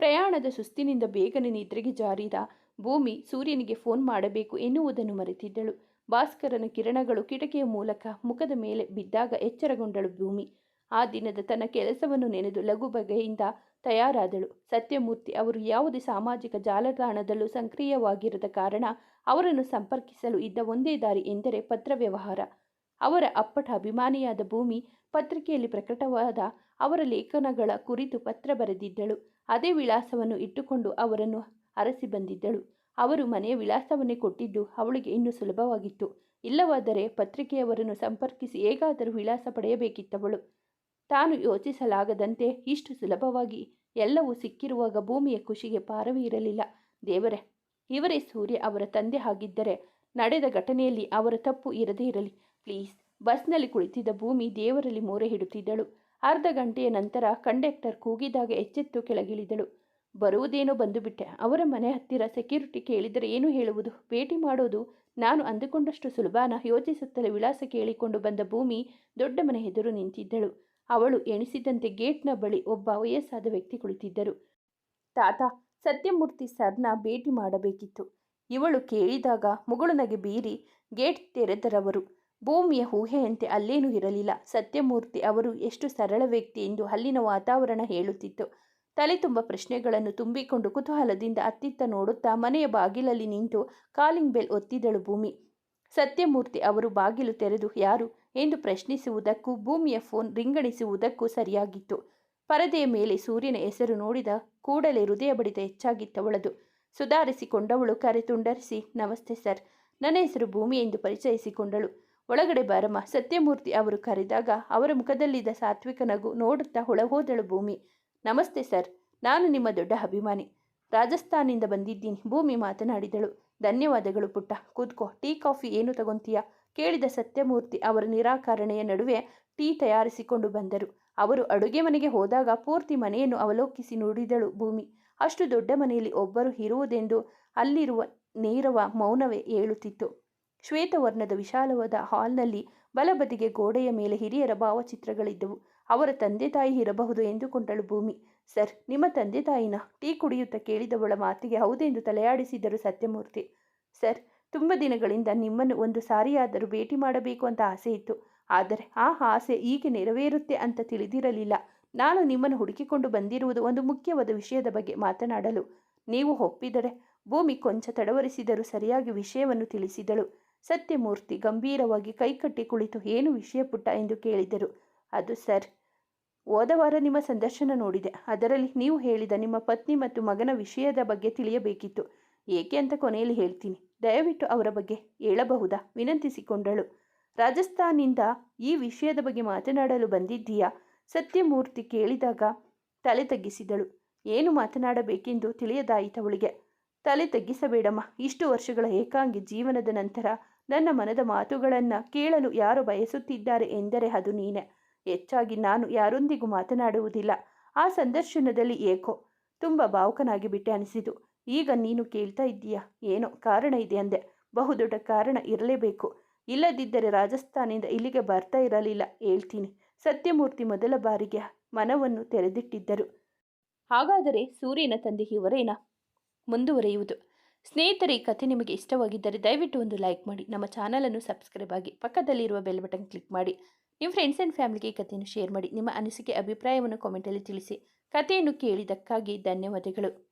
ಪ್ರಯಾಣದ ಸುಸ್ತಿನಿಂದ ಬೇಗನೆ ನಿದ್ರೆಗೆ ಜಾರಿದ ಭೂಮಿ ಸೂರ್ಯನಿಗೆ ಫೋನ್ ಮಾಡಬೇಕು ಎನ್ನುವುದನ್ನು ಮರೆತಿದ್ದಳು. ಭಾಸ್ಕರನ ಕಿರಣಗಳು ಕಿಟಕಿಯ ಮೂಲಕ ಮುಖದ ಮೇಲೆ ಬಿದ್ದಾಗ ಎಚ್ಚರಗೊಂಡಳು ಭೂಮಿ. ಆ ದಿನದ ತನ್ನ ಕೆಲಸವನ್ನು ನೆನೆದು ಲಘು ಬಗೆಯಿಂದ ತಯಾರಾದಳು. ಸತ್ಯಮೂರ್ತಿ ಅವರು ಯಾವುದೇ ಸಾಮಾಜಿಕ ಜಾಲತಾಣದಲ್ಲೂ ಸಕ್ರಿಯವಾಗಿರದ ಕಾರಣ ಅವರನ್ನು ಸಂಪರ್ಕಿಸಲು ಇದ್ದ ಒಂದೇ ದಾರಿ ಎಂದರೆ ಪತ್ರ ವ್ಯವಹಾರ. ಅವರ ಅಪ್ಪಟ ಅಭಿಮಾನಿಯಾದ ಭೂಮಿ ಪತ್ರಿಕೆಯಲ್ಲಿ ಪ್ರಕಟವಾದ ಅವರ ಲೇಖನಗಳ ಕುರಿತು ಪತ್ರ ಬರೆದಿದ್ದಳು. ಅದೇ ವಿಳಾಸವನ್ನು ಇಟ್ಟುಕೊಂಡು ಅವರನ್ನು ಅರಸಿ ಬಂದಿದ್ದಳು. ಅವರು ಮನೆಯ ವಿಳಾಸವನ್ನೇ ಕೊಟ್ಟಿದ್ದು ಅವಳಿಗೆ ಇನ್ನೂ ಸುಲಭವಾಗಿತ್ತು. ಇಲ್ಲವಾದರೆ ಪತ್ರಿಕೆಯವರನ್ನು ಸಂಪರ್ಕಿಸಿ ಹೇಗಾದರೂ ವಿಳಾಸ ಪಡೆಯಬೇಕಿತ್ತವಳು. ತಾನು ಯೋಚಿಸಲಾಗದಂತೆ ಇಷ್ಟು ಸುಲಭವಾಗಿ ಎಲ್ಲವೂ ಸಿಕ್ಕಿರುವಾಗ ಭೂಮಿಯ ಖುಷಿಗೆ ಪಾರವೇ ಇರಲಿಲ್ಲ. ದೇವರೇ, ಇವರೇ ಸೂರ್ಯ ಅವರ ತಂದೆ ಆಗಿದ್ದರೆ ನಡೆದ ಘಟನೆಯಲ್ಲಿ ಅವರ ತಪ್ಪು ಇರದೇ ಇರಲಿ. ಪ್ಲೀಸ್, ಬಸ್ನಲ್ಲಿ ಕುಳಿತಿದ್ದ ಭೂಮಿ ದೇವರಲ್ಲಿ ಮೋರೆ ಹಿಡುತ್ತಿದ್ದಳು ಅರ್ಧ ಗಂಟೆಯ ನಂತರ ಕಂಡಕ್ಟರ್ ಕೂಗಿದಾಗ ಎಚ್ಚೆತ್ತು ಕೆಳಗಿಳಿದಳು. ಬರುವುದೇನೋ ಬಂದುಬಿಟ್ಟೆ. ಅವರ ಮನೆ ಹತ್ತಿರ ಸೆಕ್ಯೂರಿಟಿ ಕೇಳಿದರೆ ಏನು ಹೇಳುವುದು? ಭೇಟಿ ಮಾಡೋದು? ನಾನು ಅಂದುಕೊಂಡಷ್ಟು ಸುಲಭಾನ? ಯೋಚಿಸುತ್ತಲೇ ವಿಳಾಸ ಕೇಳಿಕೊಂಡು ಬಂದ ಭೂಮಿ ದೊಡ್ಡ ಮನೆ ಎದುರು ನಿಂತಿದ್ದಳು. ಅವಳು ಎಣಿಸಿದಂತೆ ಗೇಟ್ನ ಬಳಿ ಒಬ್ಬ ವಯಸ್ಸಾದ ವ್ಯಕ್ತಿ ಕುಳಿತಿದ್ದರು. ತಾತ, ಸತ್ಯಮೂರ್ತಿ ಸರ್ನ ಭೇಟಿ ಮಾಡಬೇಕಿತ್ತು. ಇವಳು ಕೇಳಿದಾಗ ಮುಗುಳುನಗೆ ಬೀರಿ ಗೇಟ್ ತೆರೆದರವರು. ಭೂಮಿಯ ಊಹೆಯಂತೆ ಅಲ್ಲೇನೂ ಇರಲಿಲ್ಲ. ಸತ್ಯಮೂರ್ತಿ ಅವರು ಎಷ್ಟು ಸರಳ ವ್ಯಕ್ತಿ ಎಂದು ಅಲ್ಲಿನ ವಾತಾವರಣ ಹೇಳುತ್ತಿತ್ತು. ತಲೆ ತುಂಬ ಪ್ರಶ್ನೆಗಳನ್ನು ತುಂಬಿಕೊಂಡು ಕುತೂಹಲದಿಂದ ಅತ್ತಿತ್ತ ನೋಡುತ್ತಾ ಮನೆಯ ಬಾಗಿಲಲ್ಲಿ ನಿಂತು ಕಾಲಿಂಗ್ ಬೆಲ್ ಒತ್ತಿದಳು ಭೂಮಿ. ಸತ್ಯಮೂರ್ತಿ ಅವರು ಬಾಗಿಲು ತೆರೆದು, ಯಾರು? ಎಂದು ಪ್ರಶ್ನಿಸುವುದಕ್ಕೂ ಭೂಮಿಯ ಫೋನ್ ರಿಂಗಣಿಸುವುದಕ್ಕೂ ಸರಿಯಾಗಿತ್ತು. ಪರದೆಯ ಮೇಲೆ ಸೂರ್ಯನ ಹೆಸರು ನೋಡಿದ ಕೂಡಲೇ ಹೃದಯ ಬಡಿತ ಹೆಚ್ಚಾಗಿತ್ತವಳದು. ಸುಧಾರಿಸಿಕೊಂಡವಳು ಕರೆ ತುಂಡರಿಸಿ, ನಮಸ್ತೆ ಸರ್. ನನ್ನ ಹೆಸರು ಭೂಮಿ ಎಂದು ಪರಿಚಯಿಸಿಕೊಂಡಳು. ಒಳಗಡೆ ಬಾರಮ್ಮ. ಸತ್ಯಮೂರ್ತಿ ಅವರು ಕರೆದಾಗ ಅವರ ಮುಖದಲ್ಲಿದ್ದ ಸಾತ್ವಿಕ ನಗು ನೋಡುತ್ತಾ ಒಳಹೋದಳು ಭೂಮಿ. ನಮಸ್ತೆ ಸರ್. ನಾನು ನಿಮ್ಮ ದೊಡ್ಡ ಅಭಿಮಾನಿ. ರಾಜಸ್ಥಾನಿಂದ ಬಂದಿದ್ದೀನಿ. ಭೂಮಿ ಮಾತನಾಡಿದಳು. ಧನ್ಯವಾದಗಳು ಪುಟ್ಟ. ಕೂತ್ಕೋ. ಟೀ, ಕಾಫಿ ಏನು ತಗೊಂತೀಯಾ? ಕೇಳಿದ ಸತ್ಯಮೂರ್ತಿ ಅವರ ನಿರಾಕರಣೆಯ ನಡುವೆ ಟೀ ತಯಾರಿಸಿಕೊಂಡು ಬಂದರು. ಅವರು ಅಡುಗೆ ಮನೆಗೆ ಹೋದಾಗ ಪೂರ್ತಿ ಮನೆಯನ್ನು ಅವಲೋಕಿಸಿ ನೋಡಿದಳು ಭೂಮಿ. ಅಷ್ಟು ದೊಡ್ಡ ಮನೆಯಲ್ಲಿ ಒಬ್ಬರು ಇರುವುದೆಂದು ಅಲ್ಲಿರುವ ನೇರವ ಮೌನವೇ ಹೇಳುತ್ತಿತ್ತು. ಶ್ವೇತವರ್ಣದ ವಿಶಾಲವಾದ ಹಾಲ್ನಲ್ಲಿ ಬಲಬದಿಗೆ ಗೋಡೆಯ ಮೇಲೆ ಹಿರಿಯರ ಭಾವಚಿತ್ರಗಳಿದ್ದವು. ಅವರ ತಂದೆ ತಾಯಿ ಇರಬಹುದು ಎಂದುಕೊಂಡಳು ಭೂಮಿ. ಸರ್, ನಿಮ್ಮ ತಂದೆ ತಾಯಿನ ಟೀ ಕುಡಿಯುತ್ತಾ ಕೇಳಿದವಳ ಮಾತಿಗೆ ಹೌದೆಂದು ತಲೆಯಾಡಿಸಿದರು ಸತ್ಯಮೂರ್ತಿ. ಸರ್ ತುಂಬ ದಿನಗಳಿಂದ ನಿಮ್ಮನ್ನು ಒಂದು ಸಾರಿಯಾದರೂ ಭೇಟಿ ಮಾಡಬೇಕು ಅಂತ ಆಸೆ ಇತ್ತು. ಆದರೆ ಆ ಆಸೆ ಈಗ ನೆರವೇರುತ್ತೆ ಅಂತ ತಿಳಿದಿರಲಿಲ್ಲ. ನಾನು ನಿಮ್ಮನ್ನು ಹುಡುಕಿಕೊಂಡು ಬಂದಿರುವುದು ಒಂದು ಮುಖ್ಯವಾದ ವಿಷಯದ ಬಗ್ಗೆ ಮಾತನಾಡಲು. ನೀವು ಒಪ್ಪಿದರೆ ಭೂಮಿ ಕೊಂಚ ತಡವರಿಸಿದರೂ ಸರಿಯಾಗಿ ವಿಷಯವನ್ನು ತಿಳಿಸಿದಳು. ಸತ್ಯಮೂರ್ತಿ ಗಂಭೀರವಾಗಿ ಕೈಕಟ್ಟಿ ಕುಳಿತು ಏನು ವಿಷಯ ಪುಟ್ಟ ಎಂದು ಕೇಳಿದರು. ಅದು ಸರ್, ಹೋದ ವಾರ ನಿಮ್ಮ ಸಂದರ್ಶನ ನೋಡಿದೆ. ಅದರಲ್ಲಿ ನೀವು ಹೇಳಿದ ನಿಮ್ಮ ಪತ್ನಿ ಮತ್ತು ಮಗನ ವಿಷಯದ ಬಗ್ಗೆ ತಿಳಿಯಬೇಕಿತ್ತು. ಏಕೆ ಅಂತ ಕೊನೆಯಲ್ಲಿ ಹೇಳ್ತೀನಿ. ದಯವಿಟ್ಟು ಅವರ ಬಗ್ಗೆ ಹೇಳಬಹುದಾ? ವಿನಂತಿಸಿಕೊಂಡಳು. ರಾಜಸ್ಥಾನಿಂದ ಈ ವಿಷಯದ ಬಗ್ಗೆ ಮಾತನಾಡಲು ಬಂದಿದ್ದೀಯಾ? ಸತ್ಯಮೂರ್ತಿ ಕೇಳಿದಾಗ ತಲೆ ತಗ್ಗಿಸಿದಳು. ಏನು ಮಾತನಾಡಬೇಕೆಂದು ತಿಳಿಯದಾಯಿತವಳಿಗೆ ತಲೆ ತಗ್ಗಿಸಬೇಡಮ್ಮ. ಇಷ್ಟು ವರ್ಷಗಳ ಏಕಾಂಗಿ ಜೀವನದ ನಂತರ ನನ್ನ ಮನದ ಮಾತುಗಳನ್ನು ಕೇಳಲು ಯಾರು ಬಯಸುತ್ತಿದ್ದಾರೆ ಎಂದರೆ ಅದು ನೀನೆ. ಹೆಚ್ಚಾಗಿ ನಾನು ಯಾರೊಂದಿಗೂ ಮಾತನಾಡುವುದಿಲ್ಲ. ಆ ಸಂದರ್ಶನದಲ್ಲಿ ಏಕೋ. ತುಂಬ ಭಾವುಕನಾಗಿ ಬಿಟ್ಟೆ ಅನಿಸಿತು. ಈಗ ನೀನು ಕೇಳ್ತಾ ಇದ್ದೀಯಾ? ಏನೋ ಕಾರಣ ಇದೆ ಅಂದೆ. ಬಹುದೊಡ್ಡ ಕಾರಣ ಇರಲೇಬೇಕು. ಇಲ್ಲದಿದ್ದರೆ ರಾಜಸ್ಥಾನದಿಂದ ಇಲ್ಲಿಗೆ ಬರ್ತಾ ಇರಲಿಲ್ಲ, ಹೇಳ್ತೀನಿ. ಸತ್ಯಮೂರ್ತಿ ಮೊದಲ ಬಾರಿಗೆ ಮನವನ್ನು ತೆರೆದಿಟ್ಟಿದ್ದರು. ಹಾಗಾದರೆ ಸೂರ್ಯನ ತಂದೆ ಇವರೇನ? ಮುಂದುವರೆಯುವುದು. ಸ್ನೇಹಿತರೆ, ಈ ಕಥೆ ನಿಮಗೆ ಇಷ್ಟವಾಗಿದ್ದರೆ ದಯವಿಟ್ಟು ಒಂದು ಲೈಕ್ ಮಾಡಿ. ನಮ್ಮ ಚಾನಲನ್ನು ಸಬ್ಸ್ಕ್ರೈಬ್ ಆಗಿ ಪಕ್ಕದಲ್ಲಿರುವ ಬೆಲ್ ಬಟನ್ ಕ್ಲಿಕ್ ಮಾಡಿ. ನಿಮ್ಮ ಫ್ರೆಂಡ್ಸ್ ಆ್ಯಂಡ್ ಫ್ಯಾಮಿಲಿಗೆ ಈ ಕಥೆಯನ್ನು ಶೇರ್ ಮಾಡಿ. ನಿಮ್ಮ ಅನಿಸಿಕೆ, ಅಭಿಪ್ರಾಯವನ್ನು ಕಾಮೆಂಟಲ್ಲಿ ತಿಳಿಸಿ. ಕಥೆಯನ್ನು ಕೇಳಿದ್ದಕ್ಕಾಗಿ ಧನ್ಯವಾದಗಳು.